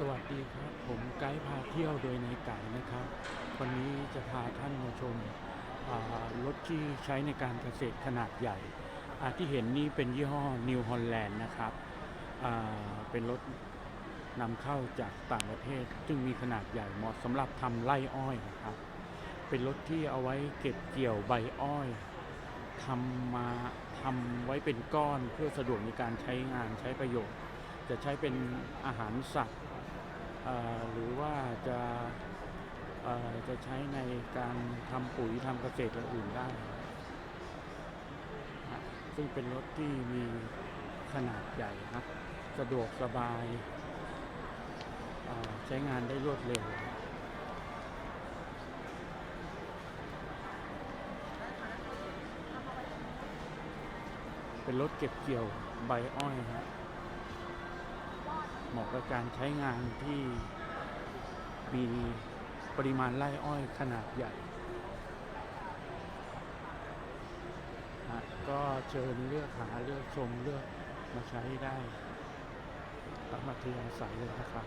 สวัสดีครับ ผมไกด์พาเที่ยวโดยในไก่นะครับ วันนี้จะพาท่านมาชมรถที่ใช้ในการเกษตรขนาดใหญ่อาที่เห็นนี่เป็นยี่ห้อ New Holland นะครับเป็นรถนำเข้าจากต่างประเทศ ซึ่งมีขนาดใหญ่เหมาะสำหรับทำไร่อ้อยนะครับ เป็นรถที่เอาไว้เก็บเกี่ยวใบอ้อยทำมาทำไว้เป็นก้อนเพื่อสะดวกในการใช้งานใช้ประโยชน์จะใช้เป็นอาหารสัตว์ หรือว่าจะจะใช้ในการทำปุ๋ยทำเกษตรอื่นได้ ซึ่งเป็นรถที่มีขนาดใหญ่นะสะดวกสบายใช้งานได้รวดเร็วเป็นรถเก็บเกี่ยวใบอ้อยฮะ เหมาะกับการใช้งานที่มีปริมาณไร่อ้อยขนาดใหญ่นะก็เชิญเลือกหาเลือกชมเลือกมาใช้ได้ตามอัธยาศัยเลยนะครับ